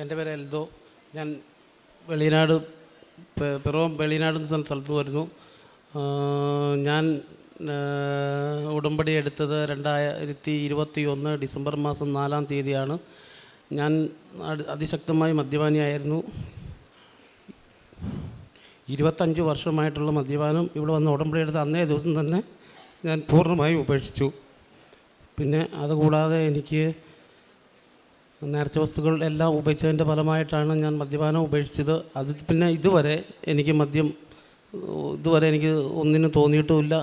എന്റെ പേര് എൽദോ. ഞാൻ വെളിനാട് പിറവം വെളിനാട് എന്ന സ്ഥലത്ത് വരുന്നു. ഞാൻ ഉടമ്പടി എടുത്തത് രണ്ടായിരത്തി ഇരുപത്തി ഒന്ന് ഡിസംബർ മാസം നാലാം തീയതിയാണ്. ഞാൻ അതിശക്തമായി മദ്യപാനിയായിരുന്നു. ഇരുപത്തഞ്ച് വർഷമായിട്ടുള്ള മദ്യപാനം ഇവിടെ വന്ന് ഉടമ്പടി എടുത്ത അന്നേ ദിവസം തന്നെ ഞാൻ പൂർണമായും ഉപേക്ഷിച്ചു. പിന്നെ അതുകൂടാതെ എനിക്ക് നേർച്ച വസ്തുക്കൾ എല്ലാം ഉപേക്ഷിച്ചതിന്റെ ഫലമായിട്ടാണ് ഞാൻ മദ്യപാനം ഉപേക്ഷിച്ചത്. അത് പിന്നെ ഇതുവരെ എനിക്ക് മദ്യം ഇതുവരെ എനിക്ക് ഒന്നിനും തോന്നിയിട്ടുമില്ല.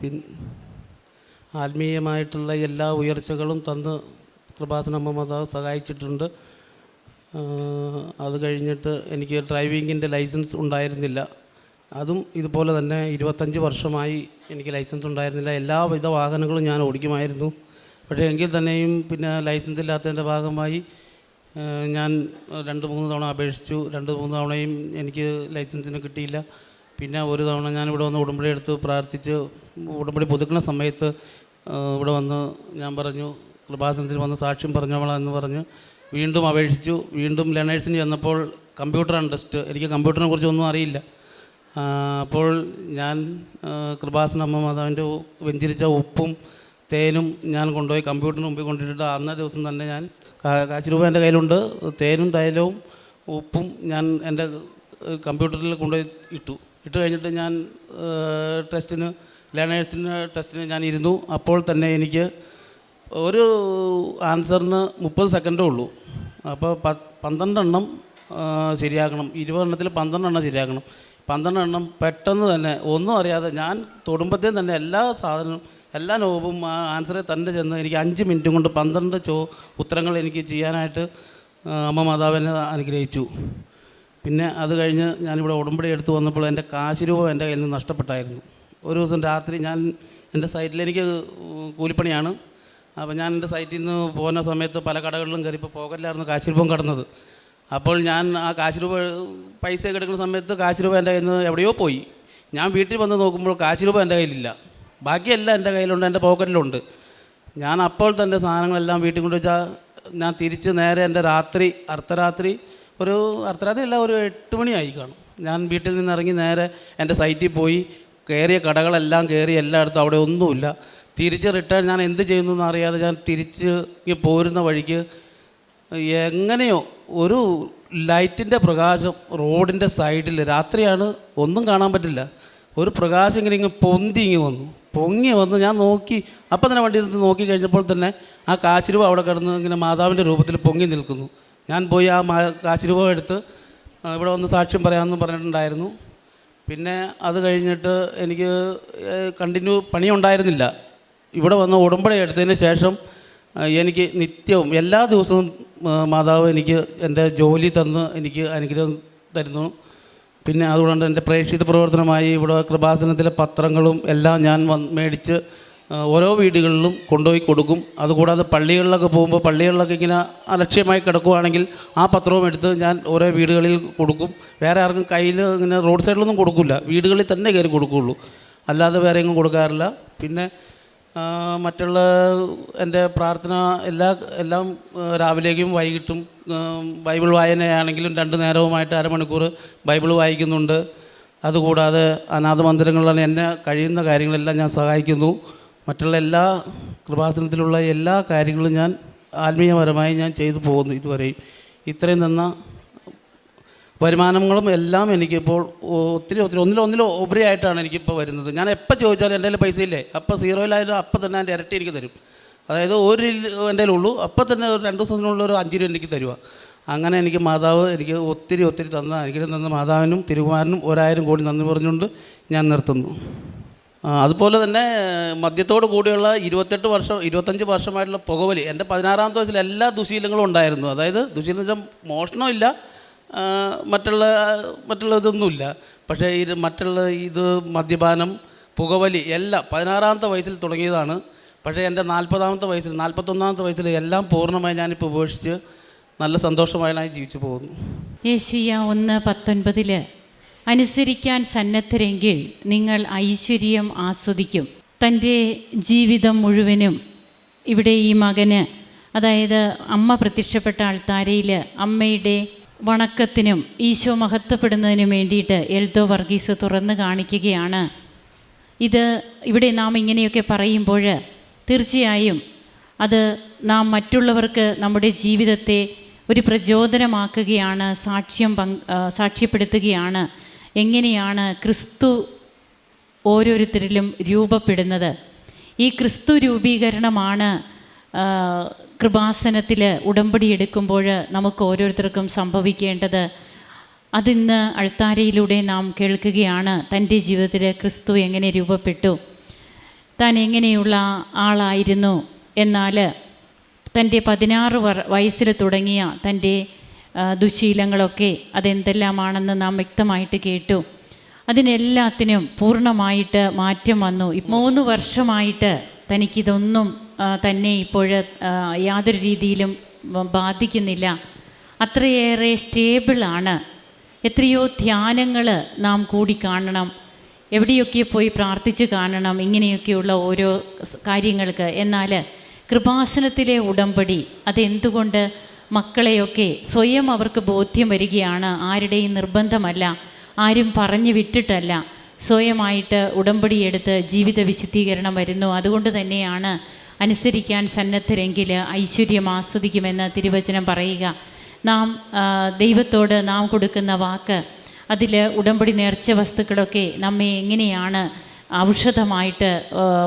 പിൻ ആത്മീയമായിട്ടുള്ള എല്ലാ ഉയർച്ചകളും തന്ന് കൃപാസനമ്മ സഹായിച്ചിട്ടുണ്ട്. അത് കഴിഞ്ഞിട്ട് എനിക്ക് ഡ്രൈവിങ്ങിന്റെ ലൈസൻസ് ഉണ്ടായിരുന്നില്ല. അതും ഇതുപോലെ തന്നെ ഇരുപത്തഞ്ച് വർഷമായി എനിക്ക് ലൈസൻസ് ഉണ്ടായിരുന്നില്ല. എല്ലാവിധ വാഹനങ്ങളും ഞാൻ ഓടിക്കുമായിരുന്നു. പക്ഷേ എങ്കിൽ തന്നെയും പിന്നെ ലൈസൻസ് ഇല്ലാത്തതിന്റെ ഭാഗമായി ഞാൻ രണ്ട് മൂന്ന് തവണ അപേക്ഷിച്ചു. രണ്ട് മൂന്ന് തവണയും എനിക്ക് ലൈസൻസിന് കിട്ടിയില്ല. പിന്നെ ഒരു തവണ ഞാൻ ഇവിടെ വന്ന് ഉടമ്പടി എടുത്ത് പ്രാർത്ഥിച്ച് ഉടമ്പടി പുതുക്കുന്ന സമയത്ത് ഇവിടെ വന്ന് ഞാൻ പറഞ്ഞു കൃപാസനത്തിൽ വന്ന് സാക്ഷ്യം പറഞ്ഞോളാം എന്ന് പറഞ്ഞ് വീണ്ടും അപേക്ഷിച്ചു. വീണ്ടും ലേണേഴ്സിന് ചെന്നപ്പോൾ കമ്പ്യൂട്ടറാണ് ടെസ്റ്റ് എനിക്ക് കമ്പ്യൂട്ടറിനെ കുറിച്ച് ഒന്നും അറിയില്ല. അപ്പോൾ ഞാൻ കൃപാസനമ്മ മാതാവിന്റെ വെഞ്ചരിച്ച ഉപ്പും തേനും ഞാൻ കൊണ്ടുപോയി കമ്പ്യൂട്ടറിന് മുമ്പിൽ കൊണ്ടിട്ടിട്ട് അന്ന ദിവസം തന്നെ ഞാൻ കാശ് രൂപ എന്റെ കയ്യിലുണ്ട്. തേനും തൈലവും ഉപ്പും ഞാൻ എന്റെ കമ്പ്യൂട്ടറിൽ കൊണ്ടുപോയി ഇട്ടു. ഇട്ട് കഴിഞ്ഞിട്ട് ഞാൻ ടെസ്റ്റിന് ലേണേഴ്സിന് ടെസ്റ്റിന് ഞാൻ ഇരുന്നു. അപ്പോൾ തന്നെ എനിക്ക് ഒരു ആൻസറിന് മുപ്പത് സെക്കൻഡേ ഉള്ളൂ. അപ്പോൾ പ പന്ത്രണ്ടെണ്ണം ശരിയാക്കണം. ഇരുപതെണ്ണത്തിൽ പന്ത്രണ്ടെണ്ണം ശരിയാക്കണം. പന്ത്രണ്ടെണ്ണം പെട്ടെന്ന് തന്നെ ഒന്നും അറിയാതെ ഞാൻ തൊടുമ്പത്തേ തന്നെ എല്ലാ സാധനവും എല്ലാ നോബും ആ ആൻസറെ തന്നെ ചെന്ന് എനിക്ക് അഞ്ച് മിനിറ്റ് കൊണ്ട് പന്ത്രണ്ട് ചോ ഉത്തരങ്ങൾ എനിക്ക് ചെയ്യാനായിട്ട് അമ്മ മാതാവിനെ അനുഗ്രഹിച്ചു. പിന്നെ അത് കഴിഞ്ഞ് ഞാനിവിടെ ഉടമ്പടി എടുത്ത് വന്നപ്പോൾ എന്റെ കാശ് രൂപ എന്റെ കയ്യിൽ നിന്ന് നഷ്ടപ്പെട്ടായിരുന്നു. ഒരു ദിവസം രാത്രി ഞാൻ എന്റെ സൈറ്റിൽ എനിക്ക് കൂലിപ്പണിയാണ്. അപ്പോൾ ഞാൻ എന്റെ സൈറ്റിൽ നിന്ന് പോകുന്ന സമയത്ത് പല കടകളിലും കയറി ഇപ്പോൾ പോകല്ലായിരുന്നു കാശ് രൂപം കടന്നത്. അപ്പോൾ ഞാൻ ആ കാശ് രൂപ പൈസ എടുക്കുന്ന സമയത്ത് കാശ് രൂപ എന്റെ കയ്യിൽ നിന്ന് എവിടെയോ പോയി. ഞാൻ വീട്ടിൽ വന്ന് നോക്കുമ്പോൾ കാശ് രൂപ എന്റെ കയ്യിലില്ല. ബാക്കിയെല്ലാം എന്റെ കയ്യിലുണ്ട് എന്റെ പോക്കറ്റിലുണ്ട്. ഞാൻ അപ്പോൾ തന്നെ സാധനങ്ങളെല്ലാം വീട്ടിൽ കൊണ്ടുവച്ചാൽ ഞാൻ തിരിച്ച് നേരെ എന്റെ രാത്രി അർദ്ധരാത്രി ഒരു അർദ്ധരാത്രി അല്ല ഒരു എട്ട് മണിയായി കാണും. ഞാൻ വീട്ടിൽ നിന്ന് ഇറങ്ങി നേരെ എന്റെ സൈറ്റിൽ പോയി കയറിയ കടകളെല്ലാം കയറി എല്ലായിടത്തും അവിടെ ഒന്നുമില്ല. തിരിച്ച് റിട്ടേൺ ഞാൻ എന്ത് ചെയ്യുന്നു എന്നറിയാതെ ഞാൻ തിരിച്ച് പോരുന്ന വഴിക്ക് എങ്ങനെയോ ഒരു ലൈറ്റിന്റെ പ്രകാശം റോഡിന്റെ സൈഡിൽ രാത്രിയാണ് ഒന്നും കാണാൻ പറ്റില്ല. ഒരു പ്രകാശം ഇങ്ങനെ ഇങ്ങ് പൊന്തി ഇങ്ങ് വന്നു. പൊങ്ങി വന്ന് ഞാൻ നോക്കി അപ്പം തന്നെ വണ്ടി എടുത്ത് നോക്കി കഴിഞ്ഞപ്പോൾ തന്നെ ആ കാശിരൂപ അവിടെ കിടന്ന് ഇങ്ങനെ മാതാവിന്റെ രൂപത്തിൽ പൊങ്ങി നിൽക്കുന്നു. ഞാൻ പോയി ആ മാ കാശിരൂപം എടുത്ത് ഇവിടെ വന്ന് സാക്ഷ്യം പറയാമെന്ന് പറഞ്ഞിട്ടുണ്ടായിരുന്നു. പിന്നെ അത് കഴിഞ്ഞിട്ട് എനിക്ക് കണ്ടിന്യൂ പണിയുണ്ടായിരുന്നില്ല. ഇവിടെ വന്ന് ഉടമ്പടി എടുത്തതിന് ശേഷം എനിക്ക് നിത്യവും എല്ലാ ദിവസവും മാതാവ് എനിക്ക് എന്റെ ജോലി തന്ന് എനിക്ക് അനുഗ്രഹം തരുന്നു. പിന്നെ അതുകൊണ്ട് എന്റെ പ്രേക്ഷിത പ്രവർത്തനമായി ഇവിടെ കൃപാസനത്തിലെ പത്രങ്ങളും എല്ലാം ഞാൻ വന്ന് മേടിച്ച് ഓരോ വീടുകളിലും കൊണ്ടുപോയി കൊടുക്കും. അതുകൂടാതെ പള്ളികളിലൊക്കെ പോകുമ്പോൾ പള്ളികളിലൊക്കെ ഇങ്ങനെ അലക്ഷ്യമായി കിടക്കുവാണെങ്കിൽ ആ പത്രവും എടുത്ത് ഞാൻ ഓരോ വീടുകളിൽ കൊടുക്കും. വേറെ ആർക്കും കയ്യിൽ ഇങ്ങനെ റോഡ് സൈഡിലൊന്നും കൊടുക്കില്ല. വീടുകളിൽ തന്നെ കയറി കൊടുക്കുകയുള്ളൂ. അല്ലാതെ വേറെ എങ്ങും കൊടുക്കാറില്ല. പിന്നെ മറ്റുള്ള എന്റെ പ്രാർത്ഥന എല്ലാ എല്ലാം രാവിലേക്കും വൈകിട്ടും ബൈബിൾ വായനയാണെങ്കിലും രണ്ട് നേരവുമായിട്ട് അരമണിക്കൂർ ബൈബിൾ വായിക്കുന്നുണ്ട്. അതുകൂടാതെ അനാഥ മന്ദിരങ്ങളിലാണ് എന്നെ കഴിയുന്ന കാര്യങ്ങളെല്ലാം ഞാൻ സഹായിക്കുന്നു. മറ്റുള്ള എല്ലാ കൃപാസനത്തിലുള്ള എല്ലാ കാര്യങ്ങളും ഞാൻ ആത്മീയപരമായി ഞാൻ ചെയ്തു പോകുന്നു ഇതുവരെയും. ഇത്രയും തന്ന വരുമാനങ്ങളും എല്ലാം എനിക്കിപ്പോൾ ഒത്തിരി ഒത്തിരി ഒന്നിലോ ഒന്നിലോ ഉപരിയായിട്ടാണ് എനിക്കിപ്പോൾ വരുന്നത്. ഞാൻ എപ്പോൾ ചോദിച്ചാലും എന്റെ കയ്യിൽ പൈസ ഇല്ലേ? അപ്പോൾ സീറോയിലായാലും അപ്പം തന്നെ എന്റെ ഇരട്ടി എനിക്ക് തരും. അതായത് ഒരു എന്റെ ഉള്ളൂ അപ്പം തന്നെ ഒരു രണ്ട് ദിവസത്തിനുള്ളിൽ ഒരു അഞ്ച് രൂപ എനിക്ക് തരുക അങ്ങനെ എനിക്ക് മാതാവ് എനിക്ക് ഒത്തിരി ഒത്തിരി തന്ന അനുഗ്രഹം തന്ന മാതാവിനും തിരുകുമാരനും ഒരായിരം കോടി നന്ദി പറഞ്ഞുകൊണ്ട് ഞാൻ നിർത്തുന്നു. അതുപോലെ തന്നെ മദ്യത്തോട് കൂടിയുള്ള ഇരുപത്തെട്ട് വർഷം ഇരുപത്തഞ്ച് വർഷമായിട്ടുള്ള പുകവലി. എന്റെ പതിനാറാമത്തെ വയസ്സിൽ എല്ലാ ദുശീലങ്ങളും ഉണ്ടായിരുന്നു. അതായത് ദുശീലം വെച്ചാൽ മോഷണമില്ല. മറ്റുള്ള മറ്റുള്ള ഇതൊന്നുമില്ല പക്ഷേ ഇത് മറ്റുള്ള ഇത് മദ്യപാനം പുകവലി എല്ലാം പതിനാറാമത്തെ വയസ്സിൽ തുടങ്ങിയതാണ്. പക്ഷേ എന്റെ നാൽപ്പതാമത്തെ വയസ്സിൽ നാൽപ്പത്തൊന്നാമത്തെ വയസ്സിൽ എല്ലാം പൂർണമായി ഞാനിപ്പോൾ ഉപേക്ഷിച്ച് നല്ല സന്തോഷമായി ജീവിച്ചു പോകുന്നു. യേശിയ ഒന്ന് പത്തൊൻപതിൽ അനുസരിക്കാൻ സന്നദ്ധരെങ്കിൽ നിങ്ങൾ ഐശ്വര്യം ആസ്വദിക്കും. തന്റെ ജീവിതം മുഴുവനും ഇവിടെ ഈ മകന് അതായത് അമ്മ പ്രത്യക്ഷപ്പെട്ട അൾത്താരയിൽ അമ്മയുടെ വണക്കത്തിനും ഈശോ മഹത്വപ്പെടുന്നതിനും വേണ്ടിയിട്ട് എൽദോ വർഗീസ് തുറന്ന് കാണിക്കുകയാണ്. ഇത് ഇവിടെ നാം ഇങ്ങനെയൊക്കെ പറയുമ്പോൾ തീർച്ചയായും അത് നാം മറ്റുള്ളവർക്ക് നമ്മുടെ ജീവിതത്തെ ഒരു പ്രചോദനമാക്കുകയാണ് സാക്ഷ്യം സാക്ഷ്യപ്പെടുത്തുകയാണ്. എങ്ങനെയാണ് ക്രിസ്തു ഓരോരുത്തരിലും രൂപപ്പെടുന്നത്? ഈ ക്രിസ്തു രൂപീകരണമാണ് കൃപാസനത്തിൽ ഉടമ്പടി എടുക്കുമ്പോൾ നമുക്ക് ഓരോരുത്തർക്കും സംഭവിക്കേണ്ടത് അതിന്ന് അൾത്താരയിലൂടെ നാം കേൾക്കുകയാണ് തന്റെ ജീവിതത്തിൽ ക്രിസ്തു എങ്ങനെ രൂപപ്പെട്ടു താൻ എങ്ങനെയുള്ള ആളായിരുന്നു എന്നാൽ തന്റെ പതിനാറ് വയസ്സിൽ തുടങ്ങിയ തന്റെ ദുശീലങ്ങളൊക്കെ അതെന്തെല്ലാമാണെന്ന് നാം വ്യക്തമായിട്ട് കേട്ടു. അതിനെല്ലാത്തിനും പൂർണമായിട്ട് മാറ്റം വന്നു. മൂന്ന് വർഷമായിട്ട് തനിക്കിതൊന്നും തന്നെ ഇപ്പോൾ യാതൊരു രീതിയിലും ബാധിക്കുന്നില്ല. അത്രയേറെ സ്റ്റേബിളാണ്. എത്രയോ ധ്യാനങ്ങൾ നാം കൂടി കാണണം. എവിടെയൊക്കെ പോയി പ്രാർത്ഥിച്ച് കാണണം ഇങ്ങനെയൊക്കെയുള്ള ഓരോ കാര്യങ്ങൾക്ക്. എന്നാൽ കൃപാസനത്തിലെ ഉടമ്പടി അതെന്തുകൊണ്ട് മക്കളെയൊക്കെ സ്വയം അവർക്ക് ബോധ്യം വരികയാണ് ആരുടെയും നിർബന്ധമല്ല ആരും പറഞ്ഞു വിട്ടിട്ടല്ല. സ്വയമായിട്ട് ഉടമ്പടിയെടുത്ത് ജീവിത വിശുദ്ധീകരണം വരുന്നു. അതുകൊണ്ട് തന്നെയാണ് അനുസരിക്കാൻ സന്നദ്ധരെങ്കിൽ ഐശ്വര്യം ആസ്വദിക്കുമെന്ന് തിരുവചനം പറയുക. നാം ദൈവത്തോട് നാം കൊടുക്കുന്ന വാക്ക് അതിൽ ഉടമ്പടി നേർച്ച വസ്തുക്കളൊക്കെ നമ്മെ എങ്ങനെയാണ് ഔഷധമായിട്ട്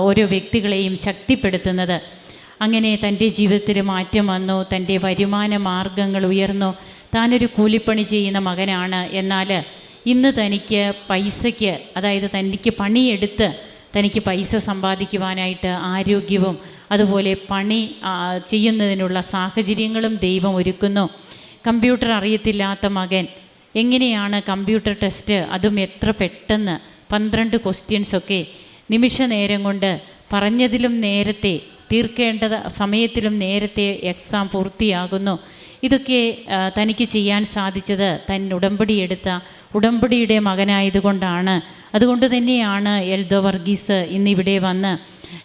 ഓരോ വ്യക്തികളെയും ശക്തിപ്പെടുത്തുന്നത്. അങ്ങനെ തന്റെ ജീവിതത്തിൽ മാറ്റം വന്നു തന്റെ വരുമാന മാർഗങ്ങൾ ഉയർന്നു. താനൊരു കൂലിപ്പണി ചെയ്യുന്ന മകനാണ്. എന്നാൽ ഇന്ന് തനിക്ക് പൈസയ്ക്ക് അതായത് തനിക്ക് പണിയെടുത്ത് തനിക്ക് പൈസ സമ്പാദിക്കുവാനായിട്ട് ആരോഗ്യവും അതുപോലെ പണി ചെയ്യുന്നതിനുള്ള സാഹചര്യങ്ങളും ദൈവം ഒരുക്കുന്നു. കമ്പ്യൂട്ടർ അറിയത്തില്ലാത്ത മകൻ. എങ്ങനെയാണ് കമ്പ്യൂട്ടർ ടെസ്റ്റ്? അതും എത്ര പെട്ടെന്ന്? പന്ത്രണ്ട് ക്വസ്റ്റ്യൻസൊക്കെ നിമിഷ നേരം കൊണ്ട് പറഞ്ഞതിലും നേരത്തെ തീർക്കേണ്ട സമയത്തിലും നേരത്തെ എക്സാം പൂർത്തിയാകുന്നു. ഇതൊക്കെ തനിക്ക് ചെയ്യാൻ സാധിച്ചത് തൻ ഉടമ്പടിയെടുത്ത ഉടമ്പടിയുടെ മകനായതുകൊണ്ടാണ്. അതുകൊണ്ട് തന്നെയാണ് എൽദോ വർഗീസ് ഇന്നിവിടെ വന്ന്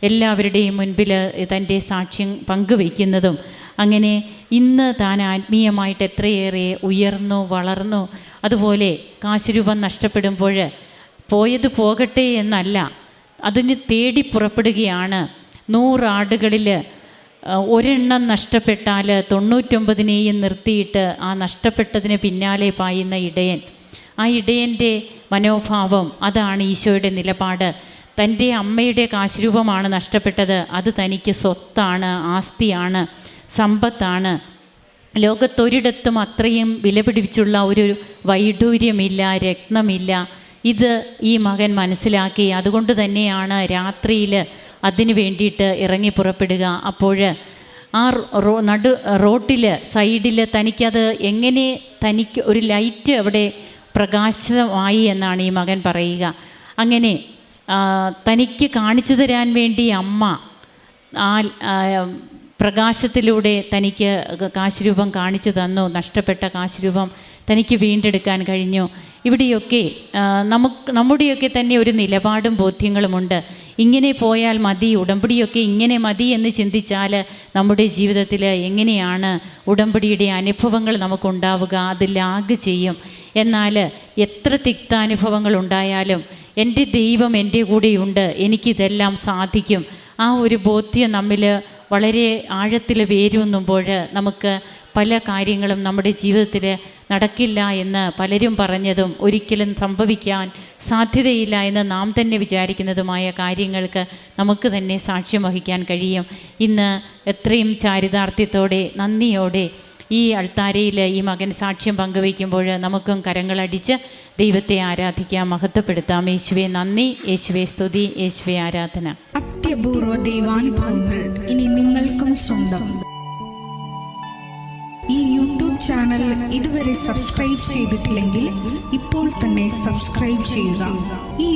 എല്ലാവരുടെയും മുൻപിൽ തന്റെ സാക്ഷ്യം പങ്കുവയ്ക്കുന്നതും. അങ്ങനെ ഇന്ന് താൻ ആത്മീയമായിട്ട് എത്രയേറെ ഉയർന്നു വളർന്നു അതുപോലെ കാശുരൂപം നഷ്ടപ്പെടുമ്പോൾ പോയത് പോകട്ടെ എന്നല്ല അതിന് തേടി പുറപ്പെടുകയാണ്. നൂറാടുകളിൽ ഒരെണ്ണം നഷ്ടപ്പെട്ടാൽ തൊണ്ണൂറ്റൊമ്പതിനെയും നിർത്തിയിട്ട് ആ നഷ്ടപ്പെട്ടതിന് പിന്നാലെ പായുന്ന ഇടയൻ. ആ ഇടയന്റെ മനോഭാവം അതാണ് ഈശോയുടെ നിലപാട്. തന്റെ അമ്മയുടെ കാശുരൂപമാണ് നഷ്ടപ്പെട്ടത്. അത് തനിക്ക് സ്വത്താണ് ആസ്തിയാണ് സമ്പത്താണ്. ലോകത്തൊരിടത്തും അത്രയും വിലപിടിപ്പിച്ചുള്ള ഒരു വൈഡൂര്യമില്ല രത്നമില്ല. ഇത് ഈ മകൻ മനസ്സിലാക്കി. അതുകൊണ്ട് തന്നെയാണ് രാത്രിയിൽ അതിന് വേണ്ടിയിട്ട് ഇറങ്ങി പുറപ്പെടുക. അപ്പോൾ ആ റോ നടു റോട്ടിൽ സൈഡിൽ തനിക്കത് എങ്ങനെ തനിക്ക് ഒരു ലൈറ്റ് അവിടെ പ്രകാശമായി എന്നാണ് ഈ മകൻ പറയുക. അങ്ങനെ തനിക്ക് കാണിച്ചു തരാൻ വേണ്ടി അമ്മ ആ, പ്രകാശത്തിലൂടെ തനിക്ക് കാശുരൂപം കാണിച്ചു തന്നു നഷ്ടപ്പെട്ട കാശുരൂപം തനിക്ക് വീണ്ടെടുക്കാൻ കഴിഞ്ഞു. ഇവിടെയൊക്കെ നമുക്ക് നമ്മുടെയൊക്കെ തന്നെ ഒരു നിലപാടും ബോധ്യങ്ങളുമുണ്ട്. ഇങ്ങനെ പോയാൽ മതി ഉടമ്പടിയൊക്കെ ഇങ്ങനെ മതി എന്ന് ചിന്തിച്ചാൽ നമ്മുടെ ജീവിതത്തിൽ എങ്ങനെയാണ് ഉടമ്പടിയുടെ അനുഭവങ്ങൾ നമുക്കുണ്ടാവുക? അത് ലാഗ് ചെയ്യും. എന്നാൽ എത്ര തിക്താനുഭവങ്ങൾ ഉണ്ടായാലും എന്റെ ദൈവം എന്റെ കൂടെയുണ്ട് എനിക്കിതെല്ലാം സാധിക്കും. ആ ഒരു ബോധ്യം നമ്മിൽ വളരെ ആഴത്തിൽ വേരൂന്നുമ്പോൾ നമുക്ക് പല കാര്യങ്ങളും നമ്മുടെ ജീവിതത്തിൽ നടക്കില്ല എന്ന് പലരും പറഞ്ഞതും ഒരിക്കലും സംഭവിക്കാൻ സാധ്യതയില്ല എന്ന് നാം തന്നെ വിചാരിക്കുന്നതുമായ കാര്യങ്ങൾക്ക് നമുക്ക് തന്നെ സാക്ഷ്യം വഹിക്കാൻ കഴിയും. ഇന്ന് എത്രയും ചാരിതാർത്ഥ്യത്തോടെ നന്ദിയോടെ ഈ അൾത്താരയിൽ ഈ മകൻ സാക്ഷ്യം പങ്കുവയ്ക്കുമ്പോൾ നമുക്കും കരങ്ങളടിച്ച് ദൈവത്തെ ആരാധിക്കാം മഹത്വപ്പെടുത്താം. യേശുവെ നന്ദി. യേശുവെ സ്തുതി. യേശുവെ ആരാധന. അത്യപൂർവ ദൈവാനുഭവങ്ങൾ ഇനി നിങ്ങൾക്കും സ്വന്തം. ഈ യൂട്യൂബ് ചാനൽ ഇതുവരെ സബ്സ്ക്രൈബ് ചെയ്തിട്ടില്ലെങ്കിൽ ഇപ്പോൾ തന്നെ സബ്സ്ക്രൈബ് ചെയ്യുക. ഈ